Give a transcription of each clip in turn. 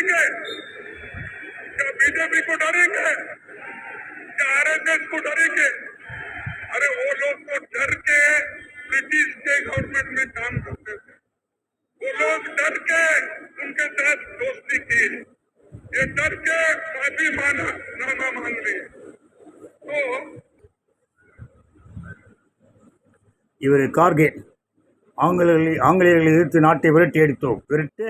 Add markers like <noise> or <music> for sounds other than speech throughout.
डरेंगे क्या बीजेपी को डरेंगे क्या आरएसएस को डरेंगे अरे वो लोग तो डर के ब्रिटिश के गवर्नमेंट में काम करते थे वो लोग डर के उनके साथ दोस्ती की ये डर के माफी माना नामा मांग लिए तो இவர் கார்கே ஆங்கிலேயர்களை ஆங்கிலேயர்களை எதிர்த்து நாட்டை விரட்டி அடித்தோம் விரட்டு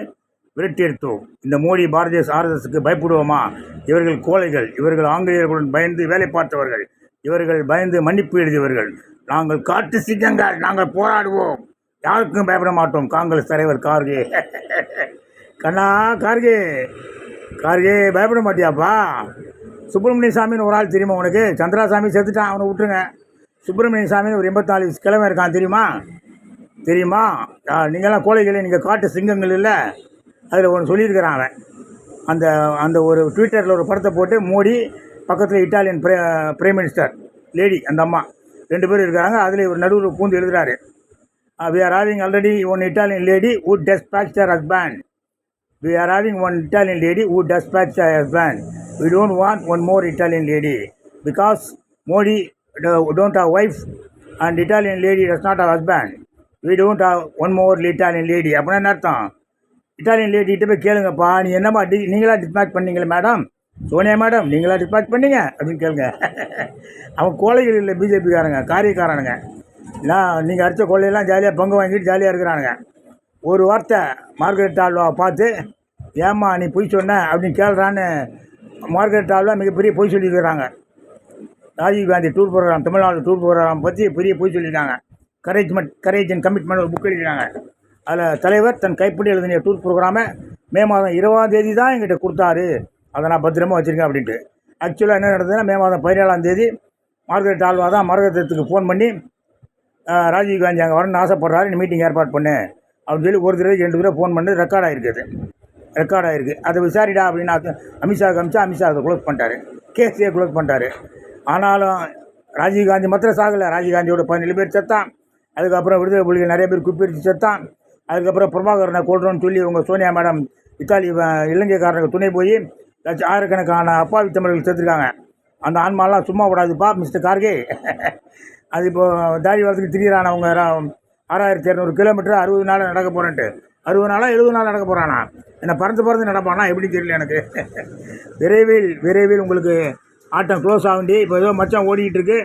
விரட்டியெடுத்தோம். இந்த மோடி பாரதிய ஆர்எஸ்எஸ்க்கு பயப்படுவோமா? இவர்கள் கோழைகள். இவர்கள் ஆங்கிலேயர்களுடன் பயந்து வேலை பார்த்தவர்கள். இவர்கள் பயந்து மன்னிப்பு எழுதியவர்கள். நாங்கள் காட்டு சிங்கங்கள். நாங்கள் போராடுவோம். யாருக்கும் பயப்பட மாட்டோம். காங்கிரஸ் தலைவர் கார்கே. கண்ணா கார்கே. கார்கே பயப்பட மாட்டியாப்பா? சுப்பிரமணிய சாமின்னு ஒரு ஆள் தெரியுமா உனக்கு? சந்திராசாமி செத்துட்டான். அவனை விட்டுருங்க. சுப்பிரமணிய சாமின்னு ஒரு எண்பத்தாலு கிழமை இருக்கான். தெரியுமா? தெரியுமா? நீங்களாம் கோழைகளே. நீங்கள் காட்டு சிங்கங்கள் இல்லை. அதில் ஒன்று சொல்லியிருக்கிறான் அவன் அந்த அந்த ஒரு ட்விட்டரில் ஒரு படத்தை போட்டு மோடி பக்கத்தில் இட்டாலியன் பிரே பிரைம் மினிஸ்டர் லேடி அந்த அம்மா ரெண்டு பேரும் இருக்கிறாங்க அதில் ஒரு நடுவில் பூந்து எழுதுகிறாரு we are having already one Italian lady who dispatch their husband we are having one Italian lady who dispatch their husband we don't want one more Italian lady because Modi don't have wife and Italian lady does not have husband we don't have one more Italian lady அப்படின்னா என்ன அர்த்தம் Italian லேடிகிட்ட போய் கேளுங்கப்பா. நீ என்னம்மா டி நீங்களா dispatch பண்ணீங்களே madam Sonia madam நீங்களா டிஸ்பேச் பண்ணீங்க? அப்படின்னு கேளுங்க. <laughs> அவன் கோழைகள் இல்லை பிஜேபிக்காரங்க காரியக்காரனுங்க. நான் நீங்கள் அடித்த கொள்ளையெல்லாம் ஜாலியாக பங்கு வாங்கிட்டு ஜாலியாக இருக்கிறானுங்க. ஒரு வார்த்தை மார்கரெட் ஆல்வா பார்த்து ஏம்மா நீ பொய் சொன்ன? அப்படின்னு கேளுறான்னு மார்கரெட் ஆல்வா மிகப்பெரிய பொய் சொல்லியிருக்கிறாங்க. Rajiv Gandhi tour programme Tamil Nadu tour programme பற்றி பெரிய பொய் சொல்லியிருக்காங்க. கரேஜ்மெண்ட் கரேஜ் அண்ட் கமிட்மெண்ட் ஒரு புக் எழுதியிருக்காங்க. அதில் தலைவர் தன் கைப்படி எழுதிய டூர் ப்ரோக்ராமை மே மாதம் இருபதாம் தேதி தான் எங்கிட்ட கொடுத்தாரு. அதை நான் பத்திரமா வச்சுருக்கேன் அப்படின்ட்டு. ஆக்சுவலாக என்ன நடந்ததுன்னா மே மாதம் பதினேழாம் தேதி மார்கரெட் ஆல்வா தான் மரகதத்துக்கு ஃபோன் பண்ணி ராஜீவ் காந்தி அங்கே வரணும்னு ஆசைப்படுறாரு நீ மீட்டிங் ஏற்பாடு பண்ணு. அப்படின்னு சொல்லி ஒரு தடவை ரெண்டு தடவை ஃபோன் பண்ணி ரெக்கார்ட் ஆகிருக்குது ரெக்கார்ட் ஆகிருக்கு அதை விசாரிடா அப்படின்னு அமித்ஷா காமிச்சா அமித்ஷா அதை க்ளோஸ் பண்ணிட்டாரு. கேஸையே க்ளோஸ் பண்ணிட்டாரு. ஆனாலும் ராஜீவ் காந்தி மாத்திரம் சாகலை. ராஜீவ்காந்தியோட பதினேழு பேர் செத்தான். அதுக்கப்புறம் விடுதலை புலிகள் நிறைய பேர் குப்பிரித்து செத்தான். அதுக்கப்புறம் பிரபாகரனை கொள்றோன்னு சொல்லி உங்கள் சோனியா மேடம் இத்தாலி இலங்கைக்காரனுக்கு துணை போய் லட்ச ஆயிரக்கணக்கான அப்பாவி தமிழர்கள் சேர்த்துருக்காங்க அந்த ஆன்மாலாம் சும்மா விடாதுப்பா மிஸ்டர் கார்கே. <laughs> அது இப்போது தாடி வரத்துக்கு திரியிறான் அவங்க ஆறாயிரத்தி இரநூறு கிலோமீட்டர் அறுபது நாள் நடக்க போகிறேன்ட்டு அறுபது நாளா எழுபது நாள் நடக்க போகிறானா என்ன பறந்து பறந்து நடப்பானா? எப்படி தெரியல எனக்கு. <laughs> விரைவில் விரைவில் உங்களுக்கு ஆட்டம் க்ளோஸ் ஆகுண்டி இப்போ ஏதோ மச்சம் ஓடிக்கிட்டு இருக்கு.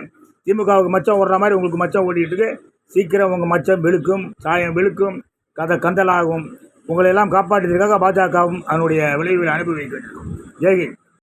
திமுகவுக்கு மச்சம் ஓடுற மாதிரி உங்களுக்கு மச்சம் ஓடிக்கிட்டு இருக்கு. சீக்கிரம் உங்கள் மச்சம் வெளுக்கும் சாயம் வெளுக்கும். கதை கந்தலாகும் உங்களை எல்லாம் காப்பாற்றுவதற்காக பாஜகவும் அதனுடைய விளைவுகளை அனுபவிக்க வேண்டும் ஜெய்ஹிந்த்.